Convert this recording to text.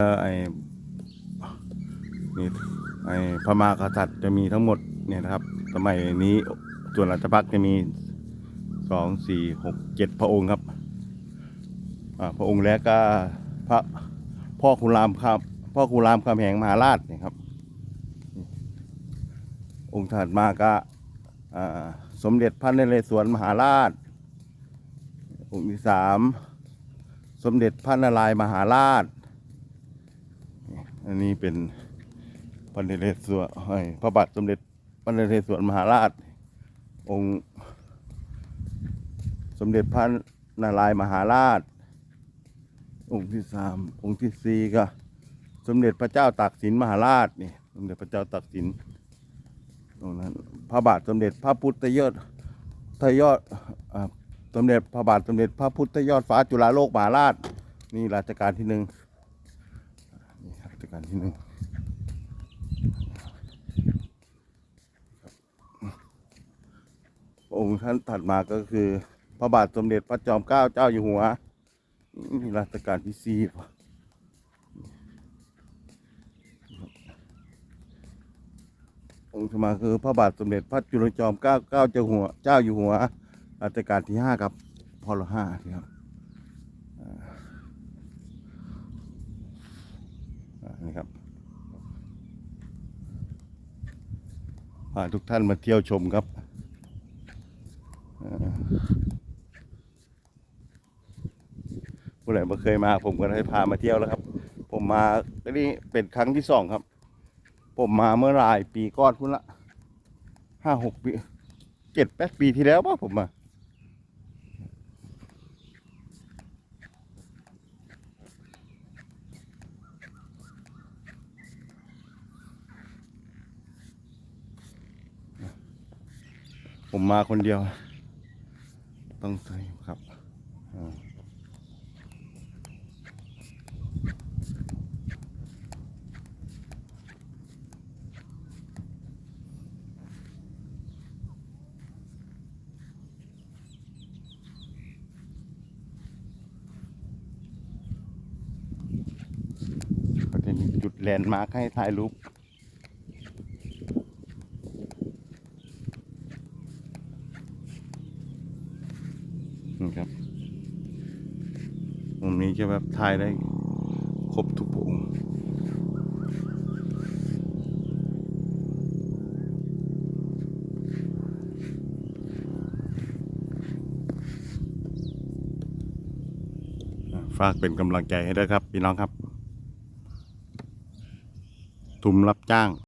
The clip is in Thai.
เออไอนี่ไอ้พระมากษัตริย์จะมีทั้งหมดเนี่ยนะครับ สมัยนี้ส่วนราชพักจะมีสองสี่หกเจ็ดพระองค์ครับอ่าพระองค์แรกก็พระพ่อคุณรามครับพ่อคุณรามคำแหงมหาราชเนี่ยครับ องค์ถัดมาก็อ่าสมเด็จพระนเรศวรมหาราช องค์ที่สามสมเด็จพระนารายมหาราช อันนี้เป็นพระนเรศวรพระบาทสมเด็จพระนเรศวรมหาราช องค์ สมเด็จพระนารายมหาราช องค์ที่สามองค์ที่สี่ก็ สมเด็จพระเจ้าตากสินมหาราชนี่สมเด็จพระเจ้าตากสินตรงนั้นพระบาทสมเด็จพระพุทธยอดทยอดสมเด็จพระบาทสมเด็จพระพุทธยอดฟ้าจุฬาโลกมหาราชนี่รัชกาลที่หนึ่ง นี่ครับรัชกาลที่หนึ่งองค์ท่านถัดมาก็คือ พระบาทสมเด็จพระจอมเกล้าเจ้าอยู่หัวนี่รัชกาลที่สี่องค์ถัดมาคือพระบาทสมเด็จพระจุลจอมเกล้าเกล้าเจ้าหัว เจ้าอยู่หัวรัชกาลที่ห้าครับพลห้าครับ อ่า นี่ครับพาทุกท่านมาเที่ยวชมครับผู้ใดม่เคยมา ผมก็ได้พามาเที่ยวแล้วครับ ผมมานี่เป็นครั้งที่สองครับ ผมมาเมื่อหลายปีก่อนคุณละห้าหกปีเจ็ดแปดปีที่แล้วป่ะผมมา ผมมาคนเดียว ต้องใส่ครับอ่าก็จะมีจุดแลนด์มาร์คให้ถ่ายรูป ครับตรงนี้จะแบบถ่ายได้ครบทุกองค์ฝากเป็นกำลังใจให้ด้วยครับ พี่น้องครับ ทุมรับจ้าง